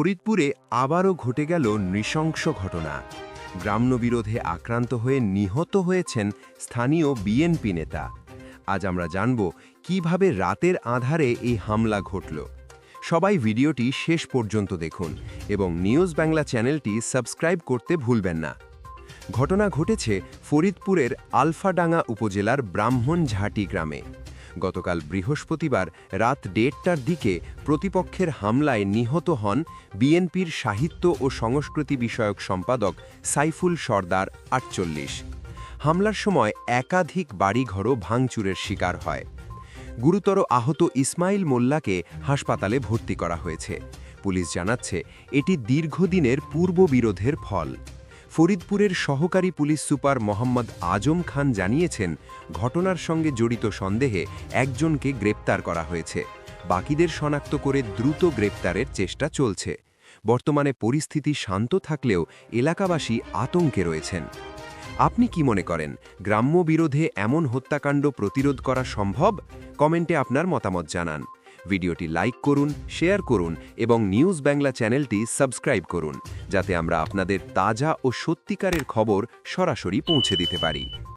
ফরিদপুরে আবারও ঘটে গেল নৃশংস ঘটনা। গ্রাম্য বিরোধে আক্রান্ত হয়ে নিহত হয়েছেন স্থানীয় বিএনপি নেতা। আজ আমরা জানব কীভাবে রাতের আধারে এই হামলা ঘটল। সবাই ভিডিওটি শেষ পর্যন্ত দেখুন এবং নিউজ বাংলা চ্যানেলটি সাবস্ক্রাইব করতে ভুলবেন না। ঘটনা ঘটেছে ফরিদপুরের আলফাডাঙ্গা উপজেলার ব্রাহ্মণঝাটি গ্রামে। গতকাল বৃহস্পতিবার রাত দেড়টার দিকে প্রতিপক্ষের হামলায় নিহত হন বিএনপির সাহিত্য ও সংস্কৃতি বিষয়ক সম্পাদক সাইফুল সর্দার আটচল্লিশ। হামলার সময় একাধিক বাড়িঘরও ভাঙচুরের শিকার হয়। গুরুতর আহত ইসমাইল মোল্লাকে হাসপাতালে ভর্তি করা হয়েছে। পুলিশ জানাচ্ছে, এটি দীর্ঘদিনের পূর্ববিরোধের ফল। ফরিদপুরের সহকারী পুলিশ সুপার মোহাম্মদ আজম খান জানিয়েছেন, ঘটনার সঙ্গে জড়িত সন্দেহে একজনকে গ্রেপ্তার করা হয়েছে। বাকিদের শনাক্ত করে দ্রুত গ্রেপ্তারের চেষ্টা চলছে। বর্তমানে পরিস্থিতি শান্ত থাকলেও এলাকাবাসী আতঙ্কে রয়েছেন। আপনি কি মনে করেন, গ্রাম্য বিরোধে এমন হত্যাকাণ্ড প্রতিরোধ করা সম্ভব? কমেন্টে আপনার মতামত জানান। ভিডিওটি লাইক করুন, শেয়ার করুন এবং নিউজ বাংলা চ্যানেলটি সাবস্ক্রাইব করুন। যাতে আমরা আপনাদের তাজা ও সত্যিকারের খবর সরাসরি পৌঁছে দিতে পারি।